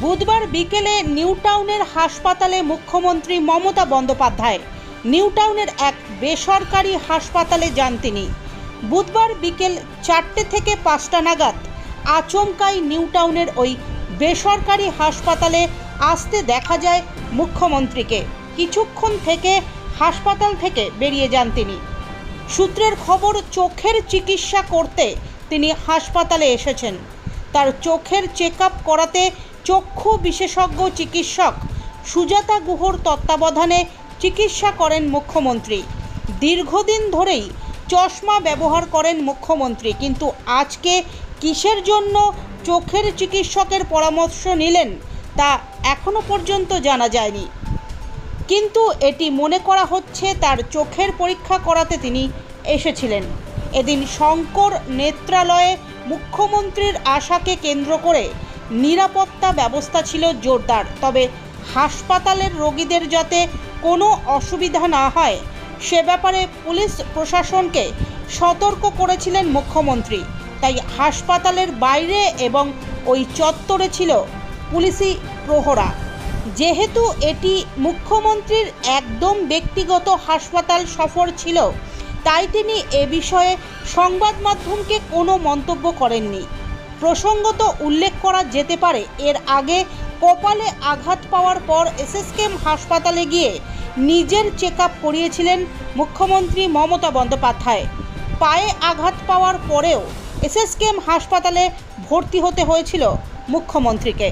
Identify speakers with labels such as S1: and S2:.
S1: বুধবার বিকেলে নিউটাউনের হাসপাতালে মুখ্যমন্ত্রী মমতা বন্দ্যোপাধ্যায়। নিউটাউনের এক বেসরকারি হাসপাতালে যান তিনি। বুধবার বিকেল চারটে থেকে পাঁচটা নাগাদ আচমকাই নিউটাউনের ওই বেসরকারি হাসপাতালে আসতে দেখা যায় মুখ্যমন্ত্রীকে। কিছুক্ষণ থেকে হাসপাতাল থেকে বেরিয়ে যান তিনি। সূত্রের খবর, চোখের চিকিৎসা করতে তিনি হাসপাতালে এসেছেন। তার চোখের চেক করাতে চক্ষু বিশেষজ্ঞ চিকিৎসক সুজাতা গুহর তত্ত্বাবধানে চিকিৎসা করেন মুখ্যমন্ত্রী। দীর্ঘদিন ধরেই চশমা ব্যবহার করেন মুখ্যমন্ত্রী, কিন্তু আজকে কিসের জন্য চোখের চিকিৎসকের পরামর্শ নিলেন তা এখনও পর্যন্ত জানা যায়নি। কিন্তু এটি মনে করা হচ্ছে তার চোখের পরীক্ষা করাতে তিনি এসেছিলেন। এদিন শঙ্কর নেত্রালয়ে মুখ্যমন্ত্রীর আশাকে কেন্দ্র করে নিরাপত্তা ব্যবস্থা ছিল জোরদার, তবে হাসপাতালের রোগীদের যাতে কোনো অসুবিধা না হয়, সে ব্যাপারে পুলিশ প্রশাসনকে সতর্ক করেছিলেন মুখ্যমন্ত্রী। তাই হাসপাতালের বাইরে এবং ওই চত্বরে ছিল পুলিশি প্রহরা। যেহেতু এটি মুখ্যমন্ত্রীর একদম ব্যক্তিগত হাসপাতাল সফর ছিল, তাই তিনি এ বিষয়ে সংবাদ মাধ্যমকে কোনো মন্তব্য করেননি। প্রসঙ্গত উল্লেখ করা যেতে পারে, এর আগে কপালে আঘাত পাওয়ার পর এসএসকেএম হাসপাতালে গিয়ে নিজের চেক করিয়েছিলেন মুখ্যমন্ত্রী মমতা বন্দ্যোপাধ্যায়। পায়ে আঘাত পাওয়ার পরেও এসএসকেএম হাসপাতালে ভর্তি হতে হয়েছিল মুখ্যমন্ত্রীকে।